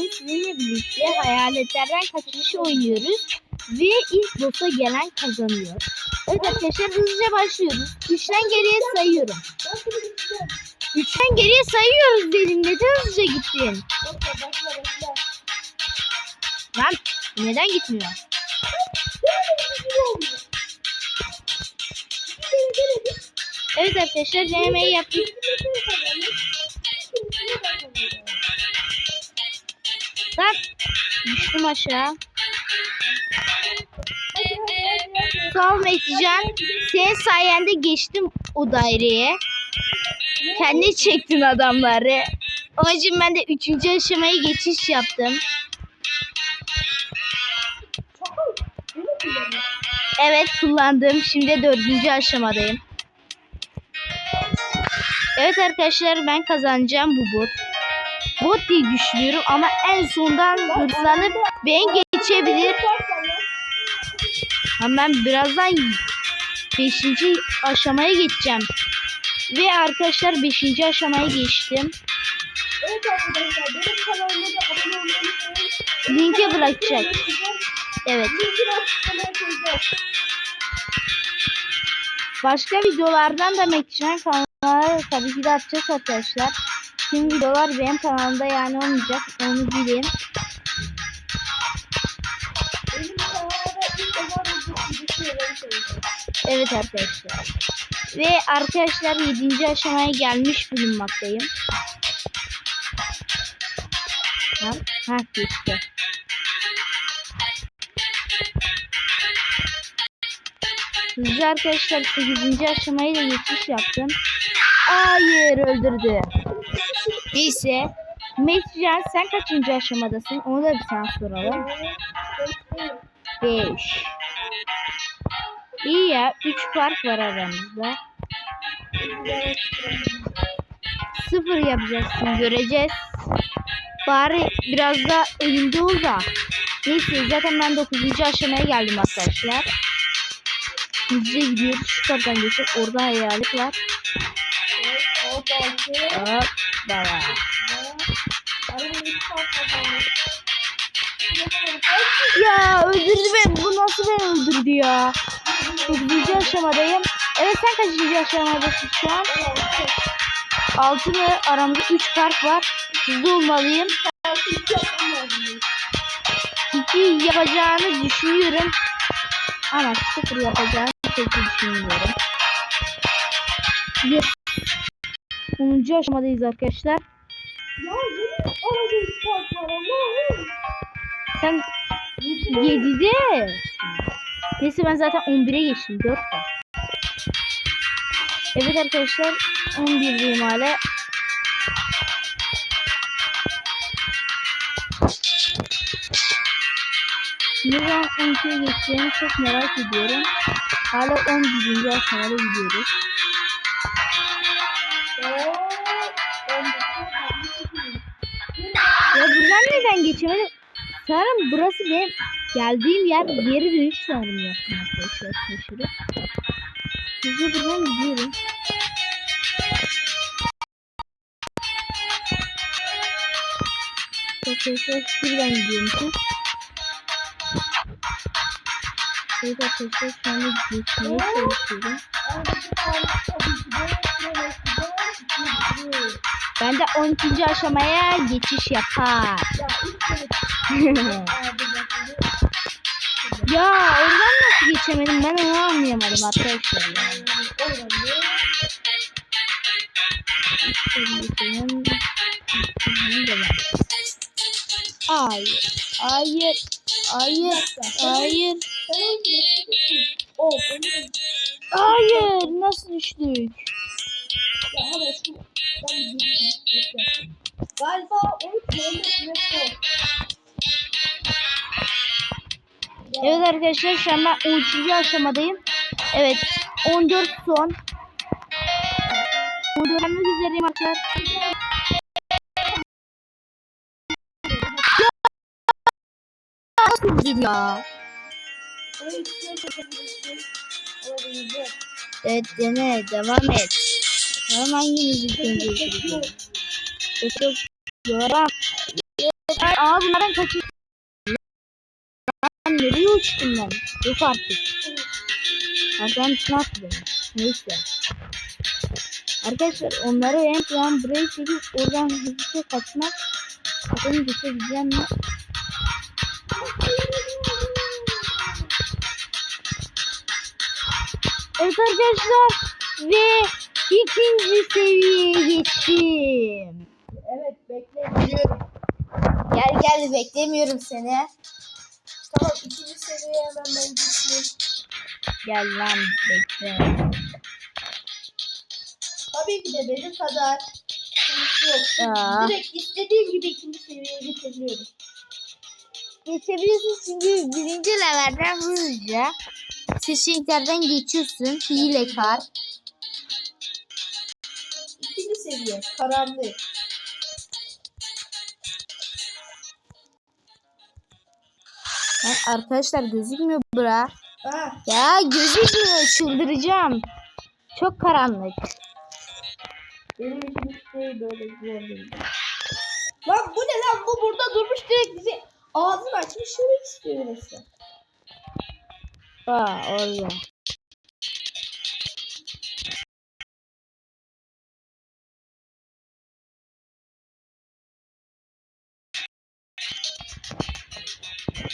bugün sizinle birlikte hayaletlerden kaçış oynuyoruz. Ve ilk boss'a gelen kazanıyor. Evet arkadaşlar hızlıca başlıyoruz. Üçten geriye sayıyorum. Üçten geriye sayıyoruz dedim. Neden hızlıca gittin? Lan neden gitmiyor? Evet arkadaşlar denemeyi yaptık. Lan düştüm aşağı. Sağ ol Metecan. Senin sayende geçtim o daireye. Kendi çektin adamları. Onun için ben de üçüncü aşamaya geçiş yaptım. Evet kullandım. Şimdi dördüncü aşamadayım. Evet arkadaşlar ben kazanacağım bu bot. Bot diye düşünüyorum ama en sondan hırslanıp ben geçebilir. Ama ben birazdan 5. aşamaya geçeceğim. Ve arkadaşlar 5. aşamaya geçtim. Evet arkadaşlar benim kanalıma da abone olmayı unutmayın. Linke bırakacak. Evet. Başka videolardan da Mekşen kanalına tabii ki de atacağız arkadaşlar. Tüm videolar benim kanalımda yani olmayacak. Onu bilin. Evet arkadaşlar. Ve arkadaşlar 7. aşamaya gelmiş bulunmaktayım. Ha, ha geçti. Hızlıca arkadaşlar 8. aşamaya da geçiş yaptım. Hayır öldürdü. Neyse. Mescan sen kaçıncı aşamadasın? Onu da bir sana soralım. 5. İyi ya 3 fark var aramızda. Sıfır yapacaksın göreceğiz. Bari biraz da elimde ol da. Neyse zaten ben 9. aşamaya geldim arkadaşlar. Hızlıca gidiyoruz şu kapıdan geçip orada hayalet var. Hop baba. Ya öldürdü beni. Bu nasıl beni öldürdü ya? 9. aşamadayım. Evet sen kaçıncı aşamadasın şu an? 6 mı? Aramızda 3 fark var. Hızlı olmalıyım. 2 yapacağını düşünüyorum. Ama 0 yapacağını pek düşünmüyorum. Yes. 10. aşamadayız arkadaşlar. Ya bir fark var Allah'ım. Sen 7'de. Neyse ben zaten 11'e geçtim. 4 var. Evet arkadaşlar 11'deyim hala. Ne zaman 12'ye geçeceğimi çok merak ediyorum. Hala 11. aşamada gidiyoruz. Buradan neden geçemedim? Sanırım burası benim geldiğim yer geri dönüş sanırım yaptım arkadaşlar şaşırıp. Hızlı buradan gidiyorum. Arkadaşlar şuradan gidiyormuşuz. Evet arkadaşlar şu anda geçmeye çalışıyorum. Ben de 12. aşamaya geçiş yapar. ya oradan nasıl geçemedim ben onu anlayamadım arkadaşlar. Hayır, hayır, hayır, hayır, hayır. Nasıl düştük? Galiba 13 Mehmet Evet arkadaşlar şu an ben 13. aşamadayım. Evet 14 son. 14 gelmek üzereyim arkadaşlar. Nasıl ya? Evet dene devam et. Tamam hangi müzik önce Çok devam. Al bunlardan kaçın. Lan nereye uçtum ben? Yok artık. Arkadan içine atladım. Neyse. Arkadaşlar onları en plan buraya çekip oradan hızlıca kaçmak. Bakalım geçebileceğim mi? Evet arkadaşlar ve ikinci seviyeye geçtim. Evet bekle biliyorum. Gel gel beklemiyorum seni. Tamam ikinci seviyeye hemen ben geçeyim. Gel lan bekle. Tabii ki de benim kadar sıkıntı yok. Aa. Direkt istediğim gibi ikinci seviyeye geçebiliyorum. Geçebiliyorsun çünkü birinci levelden hızlıca seçeneklerden geçiyorsun. Hile kar. İkinci seviye karanlık. Ha, arkadaşlar gözükmüyor bura. Ha, Ya gözükmüyor çıldıracağım. Çok karanlık. benim için hiç şey böyle değil. Lan bu ne lan bu burada durmuş direkt bizi ağzını açmış yemek istiyor resmen. Aa orada.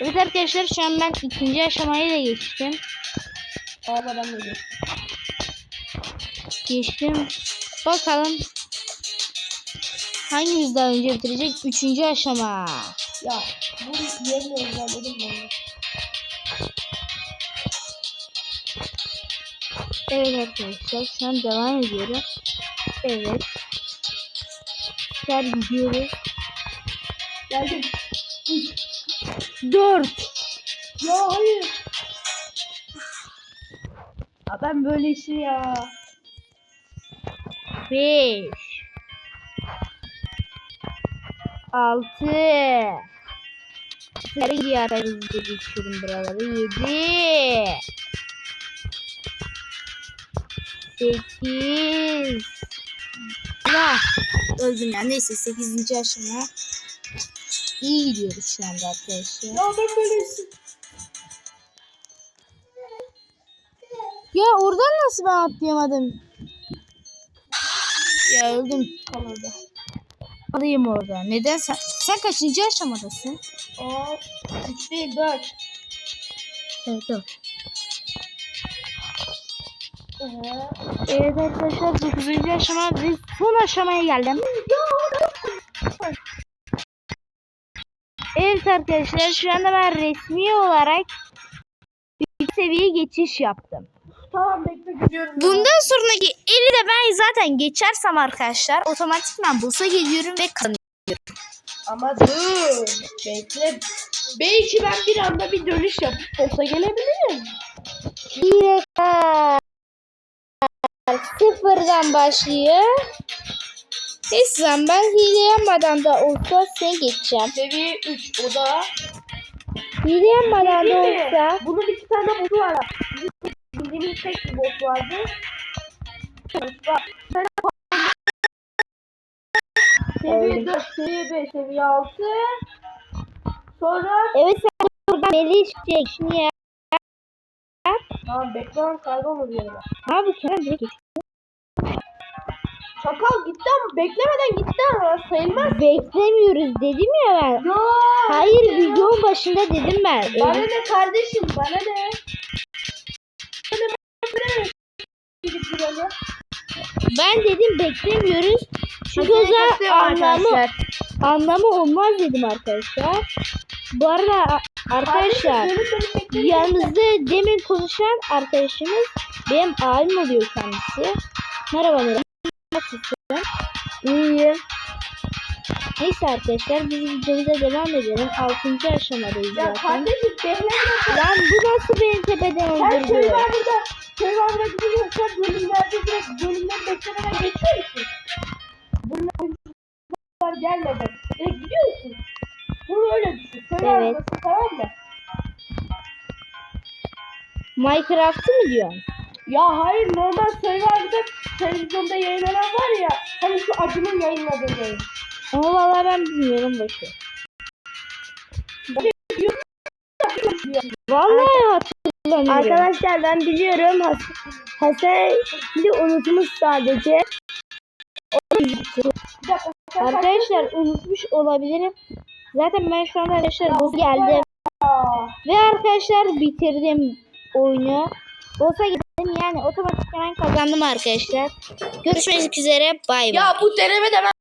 Evet arkadaşlar şu an ben ikinci aşamaya da geçtim. Ağladan da geçtim. Geçtim. Bakalım hangimiz daha önce bitirecek? Üçüncü aşama. Ya bu yerini ezberledim ben. de. Evet arkadaşlar şu an devam ediyorum. Evet. Tekrar gidiyoruz. Geldim. Dört. Ya hayır. Ya ben böyle işi ya. Beş. Altı. Nereye gidiyor hızlıca geçiyorum buraları. Yedi. Sekiz. Allah. Öldüm ya. Neyse sekizinci aşama. İyi gidiyoruz şu anda arkadaşlar. Ya ben böyle işi. Ya oradan nasıl ben atlayamadım? Ya öldüm. Kalırdı. Alayım orada. Neden sen? Sen kaçıncı aşamadasın? Aa, değil dört. Evet dört. Evet arkadaşlar 9. aşama ve son aşamaya geldim. Evet arkadaşlar şu anda ben resmi olarak bir seviye geçiş yaptım. tamam bekle gidiyorum. Bundan sonraki eli de ben zaten geçersem arkadaşlar otomatikman bulsa geliyorum ve kazanıyorum. Ama dur. Bekle. Belki ben bir anda bir dönüş yapıp olsa gelebilirim. Hile sıfırdan başlıyor. Neyse lan ben hile yapmadan da olsa seni geçeceğim. Seviye 3 o da. Hile yapmadan da olsa Bunun iki tane botu var. Bildiğimiz tek bir bot vardı. Seviye 4, seviye 5, seviye 6. Sonra evet sen buradan Melih. Şunu ya. Tamam bekle lan kaybolma bir yere. Ha bu Kerem Çakal gitti ama beklemeden gitti ama sayılmaz. Beklemiyoruz dedim ya ben. Yo. Hayır videonun başında dedim ben. Bana Evet. ne kardeşim bana ne? Bana ne? Bana ne? Gidip duranı. Ben dedim beklemiyoruz. Çünkü o zaman anlamı, anlamı olmaz dedim arkadaşlar. Bu arada a- arkadaşlar Kardeşim, dönüp dönüp bekleyin. yanımızda demin konuşan arkadaşımız benim abim oluyor kendisi. Merhaba merhaba. Nasılsın? İyiyim. Neyse arkadaşlar biz videomuza devam edelim. 6. aşamadayız Ya zaten. kardeşim beklemeden Lan bu nasıl beni tepeden Her şey öldürdü? var burada. Şey var burada gidiyorsan bölümlerde direkt bölümden beklemeden geçiyor musun? Bunun oyuncular gelmeden direkt gidiyor musun? Bunu öyle düşün. Söyle Evet. evet. tamam mı? Minecraft'ı mı diyorsun? Ya hayır normal Survivor'da televizyonda yayınlanan var ya hani şu acının yayınladığı yayın. Ama vallahi ben bilmiyorum boşver. Vallahi hatırlamıyorum. Arkadaşlar ben biliyorum. Has Hasan bir unutmuş sadece. Arkadaşlar unutmuş olabilirim. Zaten ben şu anda arkadaşlar boss geldim. Ve arkadaşlar bitirdim oyunu. Boss'a yani otomatikman kazandım arkadaşlar. Görüşmek üzere bay bay. Ya bu deneme de ben